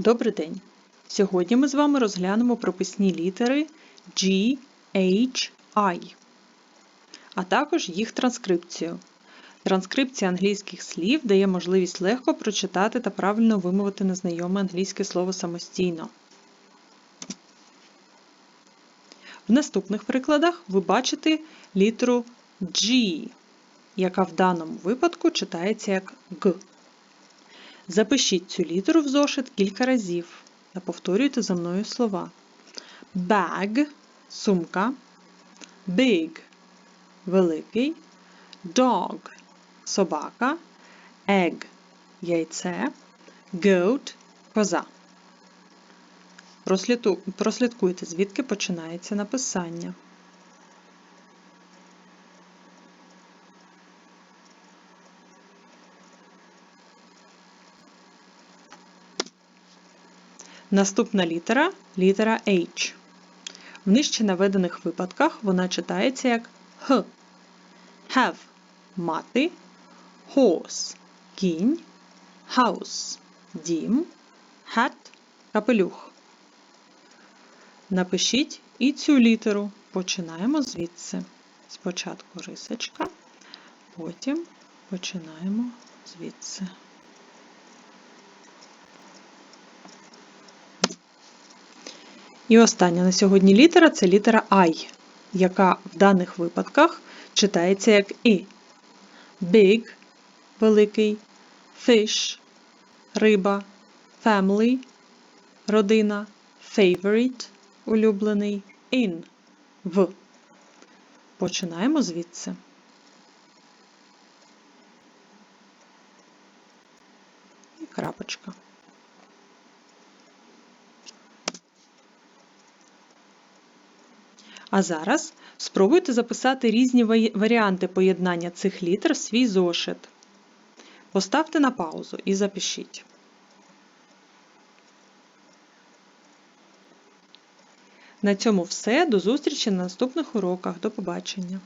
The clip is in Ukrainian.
Добрий день! Сьогодні ми з вами розглянемо прописні літери G, H, I, а також їх транскрипцію. Транскрипція англійських слів дає можливість легко прочитати та правильно вимовити незнайоме англійське слово самостійно. В наступних прикладах ви бачите літеру G, яка в даному випадку читається як Г. Запишіть цю літеру в зошит кілька разів та повторюйте за мною слова. Bag – сумка, big – великий, dog – собака, egg – яйце, goat – коза. Прослідкуйте, звідки починається написання. Наступна літера літера H. В нижче наведених випадках вона читається як Х. Have мати, horse кінь, house дім, hat капелюх. Напишіть і цю літеру. Починаємо звідси. Спочатку рисочка, потім починаємо звідси. І остання на сьогодні літера це літера I, яка в даних випадках читається як І. Big – великий, fish – риба, family – родина, favorite – улюблений, in – в. Починаємо звідси. І крапочка. А зараз спробуйте записати різні варіанти поєднання цих літер в свій зошит. Поставте на паузу і запишіть. На цьому все. До зустрічі на наступних уроках. До побачення!